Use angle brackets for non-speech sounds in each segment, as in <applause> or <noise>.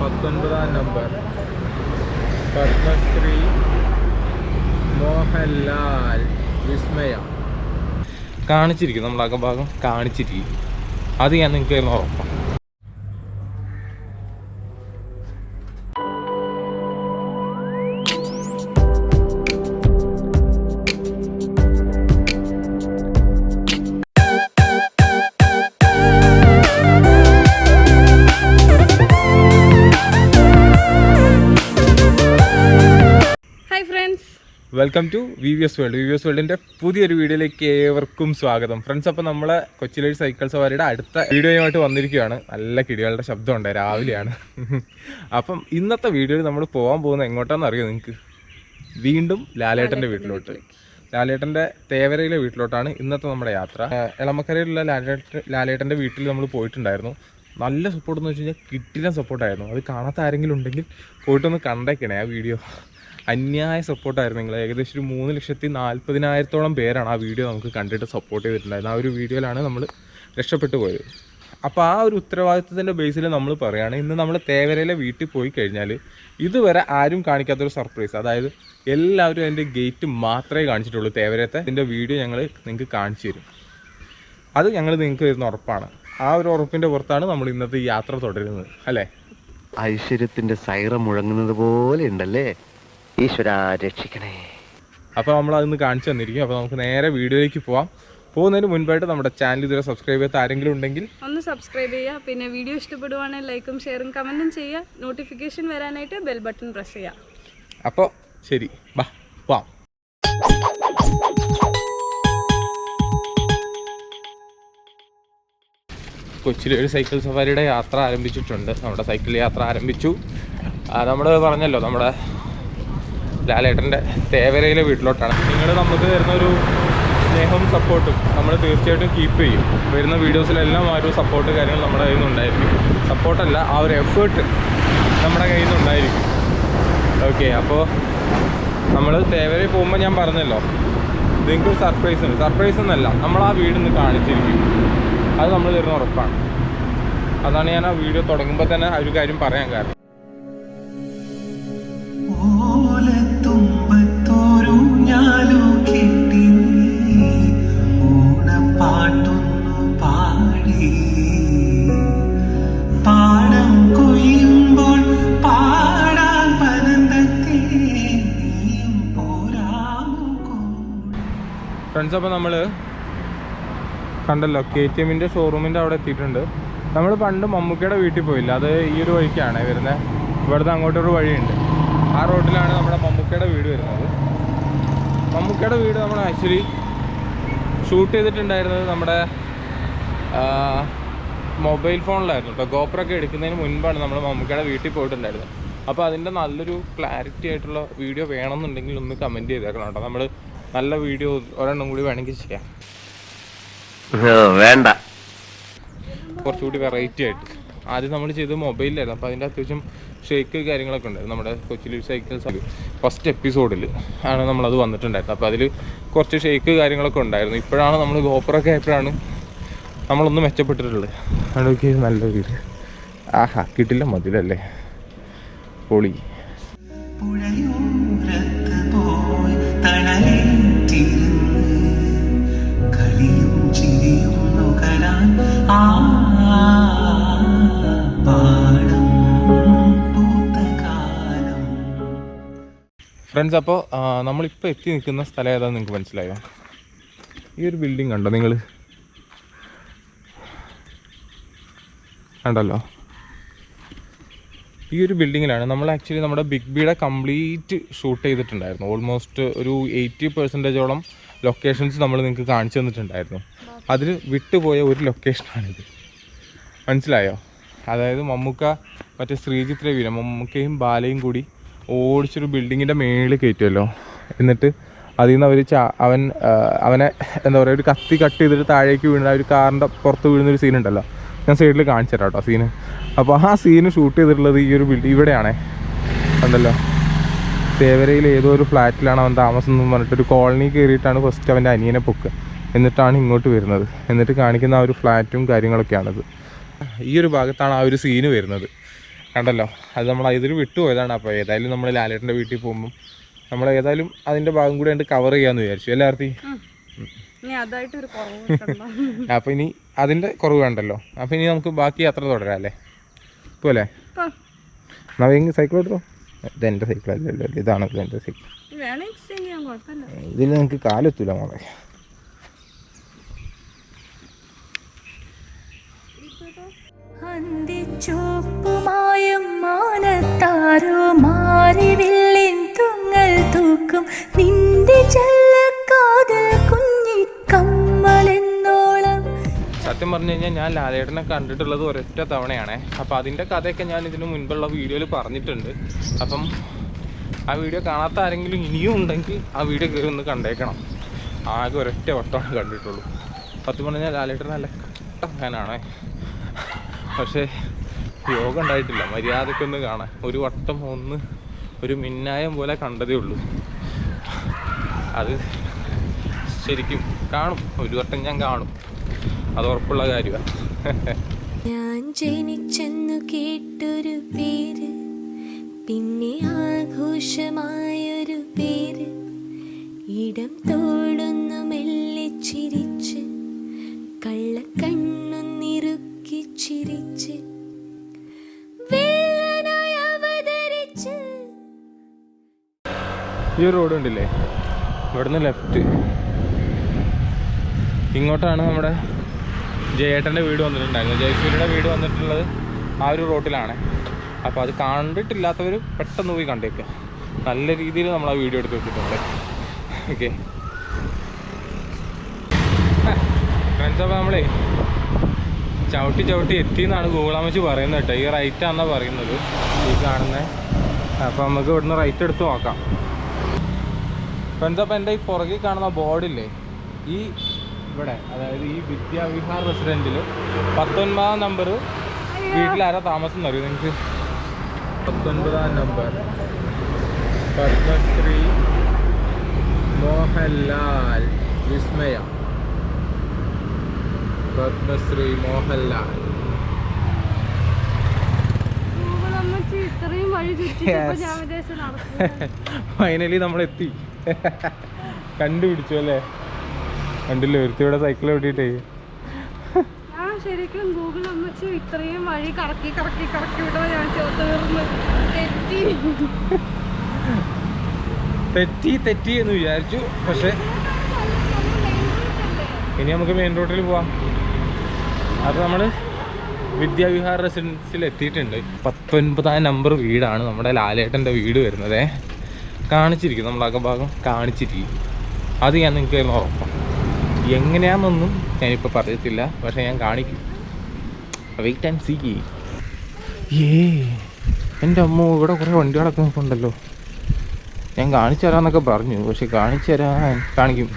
പത്തൊൻപതാം നമ്പർ. പത്മശ്രീ മോഹൻലാൽ വിസ്മയ. കാണിച്ചിരിക്കും നമ്മൾ അകഭാഗം കാണിച്ചിരിക്കും. അത് ഞാൻ നിങ്ങൾക്ക് ഉറപ്പാണ്. Welcome to V V S world V V S വേൾഡിന്റെ പുതിയൊരു വീഡിയോയിലേക്ക് ഏവർക്കും സ്വാഗതം. ഫ്രണ്ട്സ് അപ്പോൾ നമ്മളെ കൊച്ചിയിലെ സൈക്കിൾ സവാരിയുടെ അടുത്ത വീഡിയോയുമായിട്ട് വന്നിരിക്കുകയാണ്. നല്ല കിടികളുടെ ശബ്ദമുണ്ട് രാവിലെയാണ്. അപ്പം ഇന്നത്തെ വീഡിയോയിൽ നമ്മൾ പോകാൻ പോകുന്നത് എങ്ങോട്ടാന്ന് അറിയോ നിങ്ങൾക്ക്? വീണ്ടും ലാലേട്ടന്റെ വീട്ടിലോട്ട്. ലാലേട്ടന്റെ തേവരയിലെ വീട്ടിലോട്ടാണ് ഇന്നത്തെ നമ്മുടെ യാത്ര. ഇളമക്കരയിലുള്ള എളമക്കരയിലുള്ള ലാലേട്ട ലാലേട്ടന്റെ വീട്ടിൽ നമ്മൾ പോയിട്ടുണ്ടായിരുന്നു. നല്ല സപ്പോർട്ട് എന്ന് വെച്ച് കഴിഞ്ഞാൽ കിട്ടില്ല സപ്പോർട്ടായിരുന്നു അത് കാണാത്ത ആരെങ്കിലും ഉണ്ടെങ്കിൽ പോയിട്ടൊന്ന് കണ്ടേക്കണേ ആ വീഡിയോ. അന്യായ സപ്പോർട്ടായിരുന്നു നിങ്ങൾ ഏകദേശം ഒരു മൂന്ന് ലക്ഷത്തി നാൽപ്പതിനായിരത്തോളം പേരാണ് ആ വീഡിയോ നമുക്ക് കണ്ടിട്ട് സപ്പോർട്ട് ചെയ്തിട്ടുണ്ടായിരുന്നത്. ആ ഒരു വീഡിയോയിലാണ് നമ്മൾ രക്ഷപ്പെട്ടു പോയത്. അപ്പോൾ ആ ഒരു ഉത്തരവാദിത്വത്തിന്റെ ബേസിൽ നമ്മൾ പറയുകയാണ് ഇന്ന് നമ്മൾ തേവരയിലെ വീട്ടിൽ പോയി കഴിഞ്ഞാൽ ഇതുവരെ ആരും കാണിക്കാത്തൊരു സർപ്രൈസ് അതായത് എല്ലാവരും അതിന്റെ ഗേറ്റ് മാത്രമേ കാണിച്ചിട്ടുള്ളൂ. തേവരത്തെ ഇതിന്റെ വീഡിയോ ഞങ്ങൾ നിങ്ങൾക്ക് കാണിച്ചു തരും. അത് ഞങ്ങൾ നിങ്ങൾക്ക് തരുന്ന ഉറപ്പാണ്. ആ ഒരു ഉറപ്പിന്റെ പുറത്താണ് നമ്മൾ ഇന്നത്തെ യാത്ര തുടരുന്നത്. അല്ലേ? ഐശ്വര്യത്തിന്റെ സൈറം മുഴങ്ങുന്നത് പോലെ ഉണ്ടല്ലേ? ഈശ്വര രക്ഷിക്കണേ. അപ്പോൾ നമ്മൾ അതൊന്ന് കാണിച്ചു തന്നിരിക്കും. അപ്പോൾ നമുക്ക് നേരെ വീഡിയോയിലേക്ക് പോവാം. പോകുന്നതിന് മുൻപായിട്ട് നമ്മുടെ ചാനൽ ഇതുവരെ സബ്സ്ക്രൈബ് ചെയ്യാത്ത ആരെങ്കിലും ഉണ്ടെങ്കിൽ ഒന്ന് സബ്സ്ക്രൈബ് ചെയ്യുക. പിന്നെ വീഡിയോ ഇഷ്ടപ്പെടുവാണെങ്കിൽ ലൈക്കും ഷെയറും കമന്റും ചെയ്യുക. നോട്ടിഫിക്കേഷൻ വരാനായിട്ട് ബെൽ ബട്ടൺ പ്രസ് ചെയ്യുക. അപ്പോൾ ശരി. ബാ പോവാം. കൊച്ചിയിൽ ഒരു സൈക്കിൾ സഫാരിയുടെ യാത്ര ആരംഭിച്ചിട്ടുണ്ട്. നമ്മുടെ സൈക്കിൾ യാത്ര ആരംഭിച്ചു. നമ്മൾ പറഞ്ഞല്ലോ നമ്മുടെ ലാലേട്ടന്റെ തേവരയിലെ വീട്ടിലോട്ടാണ്. നിങ്ങൾ നമുക്ക് തരുന്ന ഒരു സ്നേഹവും സപ്പോർട്ടും നമ്മൾ തീർച്ചയായിട്ടും കീപ്പ് ചെയ്യും. വരുന്ന വീഡിയോസിലെല്ലാം ആ ഒരു സപ്പോർട്ട് കാര്യങ്ങൾ നമ്മുടെ കയ്യിൽ നിന്നുണ്ടായിരിക്കും സപ്പോർട്ടല്ല ആ ഒരു എഫേർട്ട് നമ്മുടെ കയ്യിൽ നിന്നുണ്ടായിരിക്കും ഓക്കെ അപ്പോൾ നമ്മൾ തേവരയിൽ പോകുമ്പോൾ ഞാൻ പറഞ്ഞല്ലോ. നിങ്ങൾക്ക് സർപ്രൈസ് ഉണ്ട്. സർപ്രൈസ് എന്നല്ല നമ്മൾ ആ വീട് ഇന്ന് കാണിച്ചിരിക്കും. അത് നമ്മൾ തരുന്ന ഉറപ്പാണ്. അതാണ് ഞാൻ ആ വീഡിയോ തുടങ്ങുമ്പോൾ തന്നെ ആ ഒരു കാര്യം പറയാൻ കാരണം. പാടി. പാടം പാടാൻ ഫ്രണ്ട്സ് അപ്പോൾ നമ്മൾ കണ്ടല്ലോ കെ ടി എമ്മിന്റെ ഷോറൂമിന്റെ അവിടെ എത്തിയിട്ടുണ്ട്. നമ്മൾ പണ്ട് മമ്മൂക്കയുടെ വീട്ടിൽ പോയില്ല. അത് ഈ ഒരു വഴിക്കാണ് വരുന്നത് ഇവിടുന്ന് അങ്ങോട്ടൊരു വഴിയുണ്ട്. ആ റോഡിലാണ് നമ്മുടെ മമ്മൂക്കയുടെ വീട് വരുന്നത്. മമ്മൂക്കയുടെ വീട് നമ്മൾ ആക്ച്വലി ഷൂട്ട് ചെയ്തിട്ടുണ്ടായിരുന്നത് നമ്മുടെ മൊബൈൽ ഫോണിലായിരുന്നു കേട്ടോ ഗോപ്രൊക്കെ എടുക്കുന്നതിന് മുൻപാണ് നമ്മൾ മമ്മൂക്കയുടെ വീട്ടിൽ പോയിട്ടുണ്ടായിരുന്നത്. അപ്പോൾ അതിന്റെ നല്ലൊരു ക്ലാരിറ്റി ആയിട്ടുള്ള വീഡിയോ വേണമെന്നുണ്ടെങ്കിൽ ഒന്ന് കമന്റ് ചെയ്തേക്കണം കേട്ടോ. നമ്മൾ നല്ല വീഡിയോ ഒരെണ്ണം കൂടി വേണമെങ്കിൽ ചെയ്യാം. വേണ്ട. കുറച്ചുകൂടി വെറൈറ്റി ആയിട്ട്. ആദ്യം നമ്മൾ ചെയ്തത് മൊബൈലിലായിരുന്നു. അപ്പോൾ അതിന്റെ അത്യാവശ്യം ഷേക്ക് കാര്യങ്ങളൊക്കെ ഉണ്ടായിരുന്നു. നമ്മുടെ കൊച്ചി കൊച്ചിലി സൈക്കിൾസ് ഫസ്റ്റ് എപ്പിസോഡിൽ ആണ് നമ്മളത് വന്നിട്ടുണ്ടായിരുന്നത്. അപ്പോൾ അതിൽ കുറച്ച് ഷേക്ക് കാര്യങ്ങളൊക്കെ ഉണ്ടായിരുന്നു. ഇപ്പോഴാണ് നമ്മൾ ഗോപ്പറൊക്കെ ആയപ്പോഴാണ് നമ്മളൊന്ന് മെച്ചപ്പെട്ടിട്ടുള്ളത്. അതൊക്കെ നല്ല വീട് ആഹാ കിട്ടില്ല മതിലല്ലേ പൊളി. പുഴയോരത്ത് പോയി തണലേറ്റിരുന്ന് ഫ്രണ്ട്സ് അപ്പോൾ നമ്മളിപ്പോൾ എത്തി നിൽക്കുന്ന സ്ഥലം ഏതാണെന്ന് നിങ്ങൾക്ക് മനസ്സിലായോ? ഈ ഒരു ബിൽഡിംഗ് കണ്ടോ നിങ്ങൾ കണ്ടല്ലോ? ഈ ഒരു ബിൽഡിങ്ങിലാണ് നമ്മൾ ആക്ച്വലി നമ്മുടെ ബിഗ് ബിയുടെ കംപ്ലീറ്റ് ഷൂട്ട് ചെയ്തിട്ടുണ്ടായിരുന്നു. ഓൾമോസ്റ്റ് ഒരു എയ്റ്റി പെർസെന്റേജോളം ലൊക്കേഷൻസ് നമ്മൾ നിങ്ങൾക്ക് കാണിച്ചു തന്നിട്ടുണ്ടായിരുന്നു. അതിൽ വിട്ടുപോയ ഒരു ലൊക്കേഷനാണിത് മനസ്സിലായോ? അതായത് മമ്മൂക്ക മറ്റേ ശ്രീജിത്ത് രവിയിലെ മമ്മൂക്കയും ബാലയും കൂടി ഓടിച്ചൊരു ബിൽഡിങ്ങിന്റെ മേളിൽ കയറ്റുമല്ലോ എന്നിട്ട് അതിൽ നിന്ന് അവർ ചാ അവൻ അവനെ എന്താ പറയുക ഒരു കത്തി കട്ട് ചെയ്തിട്ട് താഴേക്ക് വീണ ഒരു കാറിന്റെ പുറത്ത് വീഴുന്നൊരു സീൻ ഉണ്ടല്ലോ. ഞാൻ സൈഡിൽ കാണിച്ചു തരാം കേട്ടോ സീന് അപ്പോൾ ആ സീന് ഷൂട്ട് ചെയ്തിട്ടുള്ളത് ഈ ഒരു ബിൽഡിംഗ് ഇവിടെയാണേ. ഉണ്ടല്ലോ തേവരയിൽ ഏതോ ഒരു ഫ്ലാറ്റിലാണ് അവൻ താമസം എന്ന് പറഞ്ഞിട്ട് ഒരു കോളനി കയറിയിട്ടാണ് ഫസ്റ്റ് അവന്റെ അനിയനെ പൊക്ക്. എന്നിട്ടാണ് ഇങ്ങോട്ട് വരുന്നത്. എന്നിട്ട് കാണിക്കുന്ന ആ ഒരു ഫ്ലാറ്റും കാര്യങ്ങളൊക്കെയാണിത്. ഈ ഒരു ഭാഗത്താണ് ആ ഒരു സീന് വരുന്നത്. കണ്ടല്ലോ. അത് നമ്മൾ ഇതിൽ വിട്ടുപോയതാണ് അപ്പോൾ ഏതായാലും നമ്മൾ ലാലേട്ടന്റെ വീട്ടിൽ പോകുമ്പം നമ്മൾ ഏതായാലും അതിന്റെ ഭാഗം കൂടി അതിന്റെ കവർ ചെയ്യാമെന്ന് വിചാരിച്ചു. എല്ലാവർത്തി അപ്പം ഇനി അതിന്റെ കുറവ് വേണ്ടല്ലോ. അപ്പം ഇനി നമുക്ക് ബാക്കി യാത്ര തുടരാം അല്ലേ? പോലെ നവയെങ്കിൽ സൈക്കിൾ എടുത്തോ. ഇതെന്റെ സൈക്കിൾ അല്ലല്ലോ. ഇതാണ് ഇത് എന്റെ സൈക്കിൾ ഇതിന് ഇതിൽ നിങ്ങൾക്ക് കാലെത്തൂല മോളെ. അന്തിച്ചോപ്പുമായും മാനത്താരോ മാറിവില്ലിൻ തുങ്ങൽ തൂക്കും. നിന്റെ ചെല്ലക്കാതിൽ കുഞ്ഞി കമ്മലെന്നോളം സത്യം പറഞ്ഞു കഴിഞ്ഞാൽ ഞാൻ ലാലേട്ടനെ കണ്ടിട്ടുള്ളത് ഒരൊറ്റ തവണയാണ്. അപ്പോൾ അതിന്റെ കഥയൊക്കെ ഞാൻ ഇതിന് മുൻപുള്ള വീഡിയോയിൽ പറഞ്ഞിട്ടുണ്ട്. അപ്പം ആ വീഡിയോ കാണാത്ത ആരെങ്കിലും ഇനിയും ഉണ്ടെങ്കിൽ ആ വീഡിയോ കയറി ഒന്ന് കണ്ടേക്കണം. ആകെ ഒരൊറ്റ വട്ടമാണ് കണ്ടിട്ടുള്ളൂ. സത്യം പറഞ്ഞാൽ ലാലേട്ടൻ നല്ല ഫാനാണേ പക്ഷേ യോഗം ഉണ്ടായിട്ടില്ല. മര്യാദക്കൊന്ന് കാണാൻ. ഒരു വട്ടം ഒന്ന് ഒരു മിന്നായം പോലെ കണ്ടതേ ഉള്ളൂ. അത് ശരിക്കും കാണും. ഒരു വട്ടം ഞാൻ കാണും. അത് ഉറപ്പുള്ള കാര്യമാണ് ഞാൻ ജനിച്ചെന്നു കേട്ടൊരു പേര് പിന്നെ ആഘോഷമായൊരു പേര്. ഇടം തോടുന്നു മെല്ലെ ചിരിച്ച് കള്ളക്കണ്ണൊന്നിറുക്കി ചിരിച്ച് ഈ ഒരു റോഡ് ഉണ്ടല്ലേ ഇവിടുന്ന് ലെഫ്റ്റ് ഇങ്ങോട്ടാണ് നമ്മുടെ ജയേട്ടന്റെ വീട് വന്നിട്ടുണ്ടായിരുന്നത്. ജയസൂര്യയുടെ വീട് വന്നിട്ടുള്ളത് ആ ഒരു റോട്ടിലാണ് അപ്പോൾ അത് കണ്ടിട്ടില്ലാത്തവർ പെട്ടെന്ന് പോയി കണ്ടേക്കുക നല്ല രീതിയിൽ നമ്മൾ ആ വീഡിയോ എടുത്ത് വെച്ചിട്ടുണ്ട്. ഓക്കെ ഫ്രണ്ട്സ് അപ്പോൾ നമ്മളേ ചവിട്ടി ചവിട്ടി എത്തി എന്നാണ് ഗൂഗിളാമച്ച് പറയുന്നത് കേട്ടോ. ഈ റൈറ്റ് ആണെന്നാണ് പറയുന്നത്. ഈ കാണുന്നത് അപ്പോൾ നമുക്ക് ഇവിടുന്ന് റൈറ്റ് എടുത്ത് നോക്കാം. ഇപ്പം എന്താ ഇപ്പം എന്റെ ഈ പുറകിൽ കാണുന്ന ബോർഡില്ലേ ഈ ഇവിടെ അതായത് ഈ വിദ്യാവിഹാർ റെസിഡന്റിൽ പത്തൊൻപതാം നമ്പർ വീട്ടിലാരാ താമസം എന്നറിയോ നിങ്ങൾക്ക് പത്തൊൻപതാം നമ്പർ. പത്മശ്രീ മോഹൻലാൽ വിസ്മയ. പത്മശ്രീ മോഹൻലാൽ. ഫൈനലി <laughs> നമ്മളെത്തി. <laughs> കണ്ടുപിടിച്ചു അല്ലേ? കണ്ടില്ലേ? ഒരുത്തിയുടെ സൈക്കിൾ ഓടിയിട്ടേ. ശരിക്കും ഗൂഗിൾ അമ്മച്ചി ഇത്രയും വഴി കറക്കി കറക്കി കറക്കി വിടുമ്പോ ഞാൻ തീർന്ന് തെറ്റി. <laughs> തെറ്റി തെറ്റി എന്ന് വിചാരിച്ചു. പക്ഷെ ഇനി നമുക്ക് മെയിൻ റോഡിൽ പോവാം. അപ്പോൾ നമ്മൾ വിദ്യാവിഹാർ റെസിഡൻസിൽ എത്തിയിട്ടുണ്ട് പത്തൊൻപതാം നമ്പർ വീടാണ് നമ്മുടെ ലാലേട്ടന്റെ വീട് വരുന്നത്. കാണിച്ചിരിക്കും നമ്മൾ അകഭാഗം കാണിച്ചിരിക്കും. അത് ഞാൻ നിങ്ങൾക്ക് ഉറപ്പാണ്. എങ്ങനെയാണെന്നൊന്നും ഞാനിപ്പോൾ പറയത്തില്ല പക്ഷേ ഞാൻ കാണിക്കും. വെയിറ്റ് ആൻഡ് സീ ഏ എന്റെ അമ്മ ഇവിടെ കുറേ വണ്ടികളൊക്കെ നിൽക്കുന്നുണ്ടല്ലോ ഞാൻ കാണിച്ചു തരാമെന്നൊക്കെ പറഞ്ഞു പക്ഷെ കാണിച്ചു തരാൻ കാണിക്കും.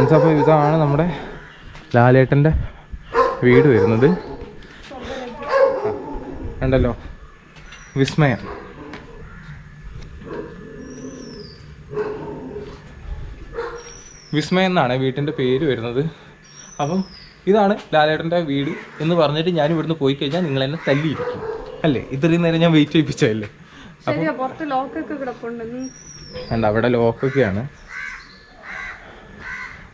ഫ്രണ്ട്സ് അപ്പോൾ ഇതാണ് നമ്മുടെ ലാലേട്ടന്റെ വീട് വരുന്നത്. ഉണ്ടല്ലോ വിസ്മയം. വിസ്മയം എന്നാണ് വീട്ടിന്റെ പേര് വരുന്നത്. അപ്പം ഇതാണ് ലാലേട്ടന്റെ വീട് എന്ന് പറഞ്ഞിട്ട് ഞാൻ ഇവിടുന്ന് പോയി കഴിഞ്ഞാൽ നിങ്ങൾ എന്നെ തല്ലിയിരിക്കും. അല്ലേ? ഇത്രയും നേരം ഞാൻ വെയിറ്റ് ചെയ്യിപ്പിച്ചതല്ലേ? ഉണ്ട് അവിടെ ലോക്കൊക്കെയാണ്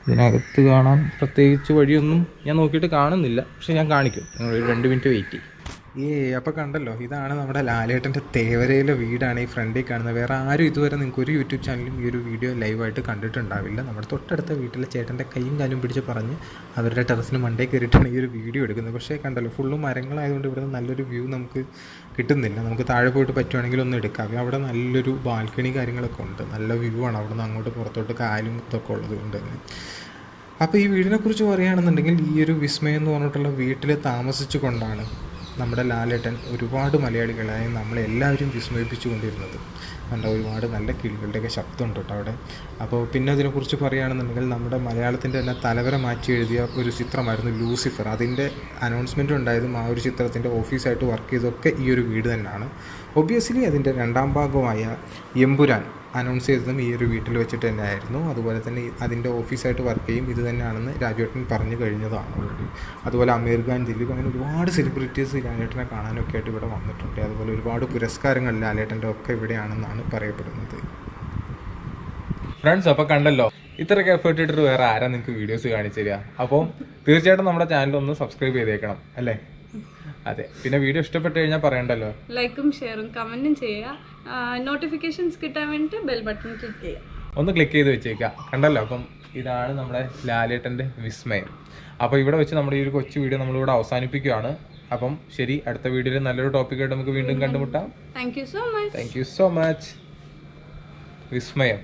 ഇതിനകത്ത് കാണാൻ പ്രത്യേകിച്ച് വഴിയൊന്നും ഞാൻ നോക്കിയിട്ട് കാണുന്നില്ല. പക്ഷെ ഞാൻ കാണിക്കും. ഒരു രണ്ട് മിനിറ്റ് വെയിറ്റ് ചെയ്യും. ഏ അപ്പോൾ കണ്ടല്ലോ ഇതാണ് നമ്മുടെ ലാലേട്ടന്റെ തേവരയിലെ വീടാണ് ഈ ഫ്രണ്ടിൽ കാണുന്നത്. വേറെ ആരും ഇതുവരെ നിങ്ങൾക്ക് ഒരു യൂട്യൂബ് ചാനലും ഈ ഒരു വീഡിയോ ലൈവായിട്ട് കണ്ടിട്ടുണ്ടാവില്ല. നമ്മുടെ തൊട്ടടുത്ത വീട്ടിലെ ചേട്ടന്റെ കൈയും കാലും പിടിച്ച് പറഞ്ഞ് അവരുടെ ടെറസിന് മണ്ടേ കയറിയിട്ടാണ് ഈ ഒരു വീഡിയോ എടുക്കുന്നത്. പക്ഷേ കണ്ടല്ലോ ഫുള്ളും മരങ്ങളായതുകൊണ്ട് ഇവിടെ നല്ലൊരു വ്യൂ നമുക്ക് കിട്ടുന്നില്ല. നമുക്ക് താഴെ പോയിട്ട് പറ്റുവാണെങ്കിൽ ഒന്ന് എടുക്കാം. അവിടെ നല്ലൊരു ബാൽക്കണി കാര്യങ്ങളൊക്കെ ഉണ്ട്. നല്ല വ്യൂ ആണ് അവിടെ നിന്ന് അങ്ങോട്ട് പുറത്തോട്ട് കാലും ഇതൊക്കെ ഉള്ളത് കൊണ്ട് തന്നെ. അപ്പോൾ ഈ വീടിനെ കുറിച്ച് പറയുകയാണെന്നുണ്ടെങ്കിൽ ഈ ഒരു വിസ്മയം എന്ന് പറഞ്ഞിട്ടുള്ള വീട്ടിൽ താമസിച്ചു കൊണ്ടാണ് നമ്മുടെ ലാലേട്ടൻ ഒരുപാട് മലയാളികളായ നമ്മളെല്ലാവരും വിസ്മയിപ്പിച്ചു കൊണ്ടിരുന്നത് കണ്ട ഒരുപാട് നല്ല കിളികളുടെയൊക്കെ ശബ്ദമുണ്ട് കേട്ടോ അവിടെ. അപ്പോൾ പിന്നെ അതിനെക്കുറിച്ച് പറയുകയാണെന്നുണ്ടെങ്കിൽ നമ്മുടെ മലയാളത്തിന്റെ തന്നെ തലവര മാറ്റി എഴുതിയ ഒരു ചിത്രമായിരുന്നു ലൂസിഫർ. അതിന്റെ അനൗൺസ്മെന്റ് ഉണ്ടായതും ആ ഒരു ചിത്രത്തിന്റെ ഓഫീസായിട്ട് വർക്ക് ചെയ്തൊക്കെ ഈ ഒരു വീട് തന്നെയാണ്. ഒബ്വിയസ്ലി അതിന്റെ രണ്ടാം ഭാഗമായ എമ്പുരാൻ അനൗൺസ് ചെയ്തതും ഈ ഒരു വീട്ടിൽ വെച്ചിട്ട് തന്നെ ആയിരുന്നു അതുപോലെ തന്നെ അതിന്റെ ഓഫീസായിട്ട് വർക്ക് ചെയ്യും. ഇത് തന്നെയാണെന്ന് രാജുവേട്ടൻ പറഞ്ഞു കഴിഞ്ഞതാണ് ഓൾറെഡി അതുപോലെ അമീർ ഖാൻ ദിലീപ് അങ്ങനെ ഒരുപാട് സെലിബ്രിറ്റീസ് ലാലേട്ടനെ കാണാനൊക്കെ ആയിട്ട് ഇവിടെ വന്നിട്ടുണ്ട്. അതുപോലെ ഒരുപാട് പുരസ്കാരങ്ങൾ ലാലേട്ടന്റെ ഒക്കെ ഇവിടെയാണെന്നാണ് പറയപ്പെടുന്നത്. ഫ്രണ്ട്സ് അപ്പോൾ കണ്ടല്ലോ ഇത്രയൊക്കെ എഫേർട്ട് ഇട്ടിട്ട് വേറെ ആരാ നിങ്ങൾക്ക് വീഡിയോസ് കാണിച്ചു തരിക അപ്പോൾ തീർച്ചയായിട്ടും നമ്മുടെ ചാനൽ ഒന്ന് സബ്സ്ക്രൈബ് ചെയ്തേക്കണം അല്ലേ? അതെ. പിന്നെ വീഡിയോ ഇഷ്ടപ്പെട്ട് കഴിഞ്ഞാൽ പറയണ്ടല്ലോ. ലൈക്കും ഷെയറും കമന്റും ചെയ്യുക. നോട്ടിഫിക്കേഷൻസ് കിട്ടാൻ വേണ്ടിട്ട് ബെൽ ബട്ടൺ ക്ലിക്ക് ചെയ്യുക. ഒന്ന് ക്ലിക്ക് ചെയ്ത് വെച്ചേക്കാം കണ്ടല്ലോ? അപ്പം ഇതാണ് നമ്മുടെ ലാലേട്ടന്റെ വിസ്മയം. അപ്പോൾ ഇവിടെ വെച്ച് നമ്മുടെ ഈ ഒരു കൊച്ചു വീഡിയോ നമ്മളിവിടെ അവസാനിപ്പിക്കുകയാണ്. അപ്പം ശരി അടുത്ത വീഡിയോയിൽ നല്ലൊരു ടോപ്പിക്കായിട്ട് നമുക്ക് വീണ്ടും കണ്ടുമുട്ടാം. Thank you so much thank you so much വിസ്മയം.